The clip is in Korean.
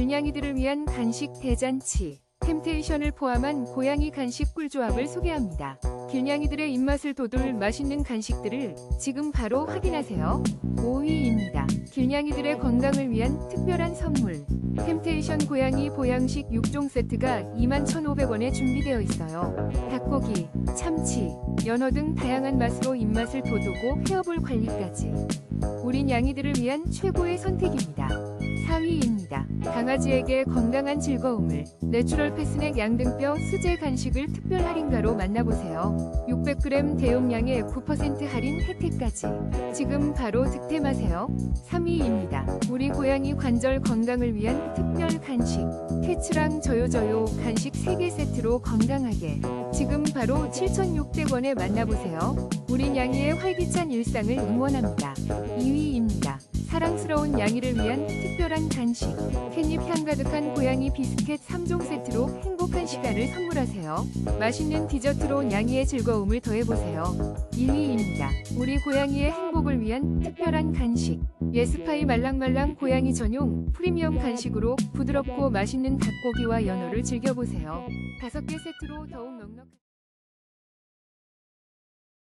길냥이들을 위한 간식 대잔치. 템테이션을 포함한 고양이 간식 꿀조합을 소개합니다. 길냥이들의 입맛을 돋울 맛있는 간식들을 지금 바로 확인하세요. 5위입니다. 길냥이들의 건강을 위한 특별한 선물. 템테이션 고양이 보양식 6종 세트가 21,500원에 준비되어 있어요. 닭고기, 참치, 연어 등 다양한 맛으로 입맛을 돋우고 헤어볼 관리까지. 우린 양이들을 위한 최고의 선택입니다. 4위입니다. 강아지에게 건강한 즐거움을 내추럴 패스넥 양등뼈 수제 간식을 특별 할인가로 만나보세요. 600g 대용량에 9% 할인 혜택까지. 지금 바로 득템하세요. 3위입니다. 우리 고양이 관절 건강을 위한 특별 간식. 캐츠랑 저요저요 간식 3개 세트로 건강하게. 지금 바로 7,600원에 만나보세요. 우린 양이의 활기찬 일상을 응원합니다. 2위입니다. 사랑스러운 양이를 위한 특별 한 간식. 캣닙 향 가득한 고양이 비스켓 3종 세트로 행복한 시간을 선물하세요. 맛있는 디저트로 양이의 즐거움을 더해보세요. 1위입니다. 우리 고양이의 행복을 위한 특별한 간식. 예스파이 말랑말랑 고양이 전용 프리미엄 간식으로 부드럽고 맛있는 닭고기와 연어를 즐겨보세요. 5개 세트로 더욱 넉넉한